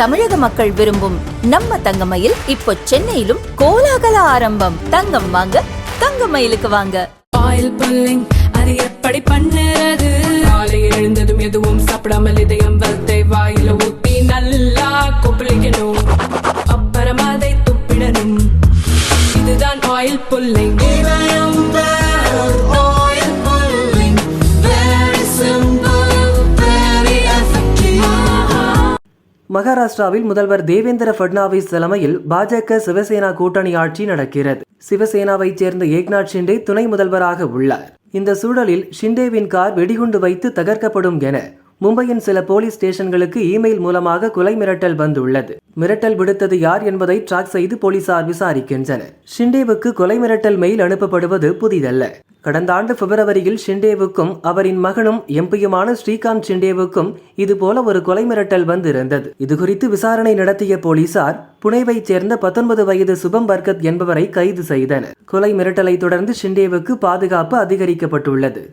தமிழக மக்கள் விரும்பும் நம்ம தங்கமயில். இப்போ சென்னையிலும் கோலாகல ஆரம்பம். தங்கம் வாங்க தங்கமயிலுக்கு வாங்க. ஆயில் புல்லிங் அது எப்படி பண்ணுறது? காலை எழுந்ததும் எதுவும் சாப்பிடாமல் இதயம் வளர்த்தை வாயில ஊத்தி நல்லா கொப்பளிக்கணும். அப்புறம் அதை துப்பிடணும். இதுதான் ஆயில் புல்லிங். மகாராஷ்டிராவில் முதல்வர் தேவேந்திர பட்னாவிஸ் தலைமையில் பாஜக சிவசேனா கூட்டணி ஆட்சி நடக்கிறது. சிவசேனாவைச் சேர்ந்த ஏக்நாத் ஷிண்டே துணை முதல்வராக உள்ளார். இந்த சூழலில் ஷிண்டேவின் கார் வெடிகுண்டு வைத்து தகர்க்கப்படும் என மும்பையின் சில போலீஸ் ஸ்டேஷன்களுக்கு இமெயில் மூலமாக கொலை மிரட்டல் வந்துள்ளது. மிரட்டல் விடுத்தது யார் என்பதை ட்ராக் செய்து போலீசார் விசாரிக்கின்றனர். ஷிண்டேவுக்கு கொலை மிரட்டல் மெயில் அனுப்பப்படுவது புதிதல்ல. கடந்த ஆண்டு பிப்ரவரியில் ஷிண்டேவுக்கும் அவரின் மகனும் எம்பியுமான ஸ்ரீகாந்த் ஷிண்டேவுக்கும் இதுபோல ஒரு கொலை மிரட்டல் வந்திருந்தது. இதுகுறித்து விசாரணை நடத்திய போலீசார் புனேவைச் சேர்ந்த பத்தொன்பது வயது சுபம் பர்கத் என்பவரை கைது செய்தனர். கொலை மிரட்டலை தொடர்ந்து ஷிண்டேவுக்கு பாதுகாப்பு அதிகரிக்கப்பட்டுள்ளது.